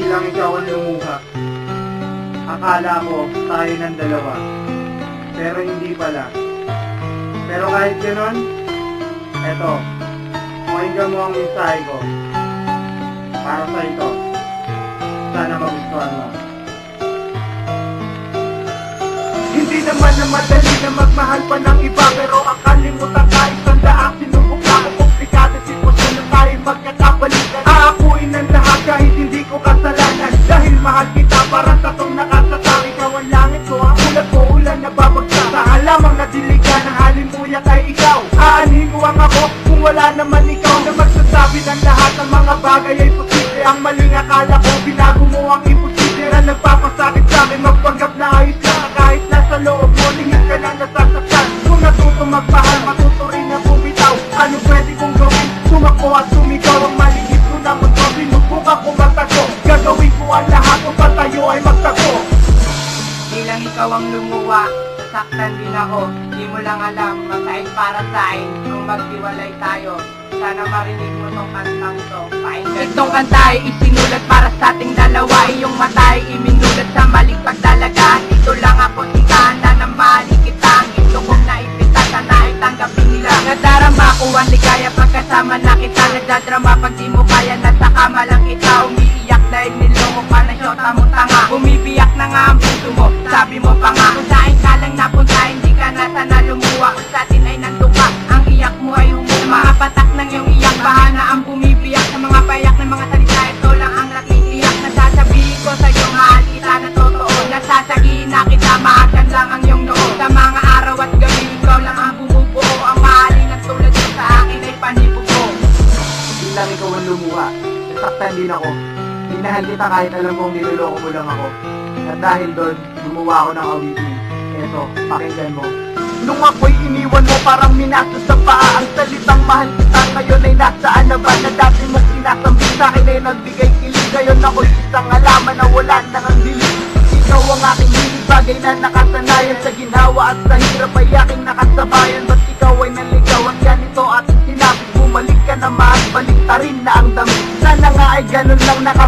Hindi lang ikaw ang lumuha. Akala ko tayo ng dalawa. Pero hindi pala. Pero kahit ganon, eto, pakinggan mo ang mensahe ko. Para sa ito. Sana magustuhan mo. Hindi naman na madali na magmahal pa ng iba Pero ang kalimutan kung wala naman ikaw Na magsasabi ng lahat ng mga bagay ay posible. Ang maling akala ko binago mo ang imposible. Na nagpapasakit sa akin magpanggap na ayos na Kahit nasa loob mo lingit ka lang nasasaktan. Kung natuto magmahal matuto rin na bumitaw. Ano pwede kong gawin? Tumakbo at sumigaw ang maliit ko na mundo Sinubukan ko magtago. Gagawin ko ang lahat upang tayo ay magtago. Bilang ikaw ang lumuwa, sasaktan din ako. Di mo lang alam, masahig para sa akin kung maghiwalay tayo. Sana marinig mo tong kantang to. Pakinggan Itong kanta ay isinulat para sa ating dalawa. Iyong mata ay iminulat sa maling pagdalaga. Dito lang ako tingana na mahalin kita. Ito kong naipita, sana ay tanggapin nila. Nadarama ko ang ligaya pagkasama na kita. Nagdadrama pag di mo kaya, nasa kama lang kita. Umiiyak dahil niloko ka na syota mo tanga. Bumibiyak na nga ang puso mo, sabi mo pa lumuha. Nasaktan din ako. Minahal kita kahit alam kong niloloko mo lang ako. At dahil doon, gumawa ako ng awitin. Eto, pakinggan mo. Nung ako'y iniwan mo parang minaso sa paa Ang salitang mahal kita ngayon ay nasaan na ba Na dati mong sinasambi sa akin ay nagbigay kilig Ngayon ako'y isang alaman na wala nang ang dilim Ikaw ang aking hilig bagay na nakasanayan Sa ginawa at sa hirap ay aking nakasabayan Ba't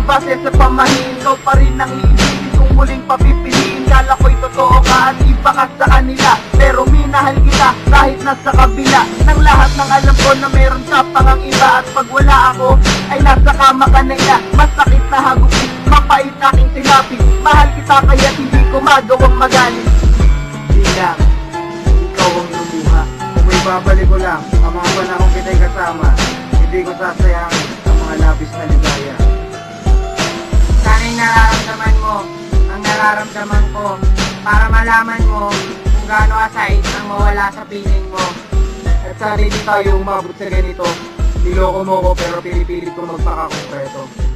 nakabase sa pamahiin Ikaw pa rin ang iibigin kung muling papipiliin Kala ko'y totoo ka at iba ka sa kanila. Pero minahal kita kahit nasa kabila. Ng lahat ng alam ko na meron ka pang ang iba At pag wala ako ay nasa kama ka na ina Masakit na hagupit, mapait aking tinapit Mahal kita kaya hindi ko magawang magalit. Hindi lang. Ikaw ang lumuha. Kung may babalik ko lang, ang mga panahon kita'y kasama, hindi ko sasayangin ang mga labis na ligaya. Nararamdaman mo ang nararamdaman ko para malaman mo kung gaano asait ang mawala sa piling mo. At sana hindi tayo umabot sa ganito. Niloko mo ko pero pinipilit ko magpakakompleto.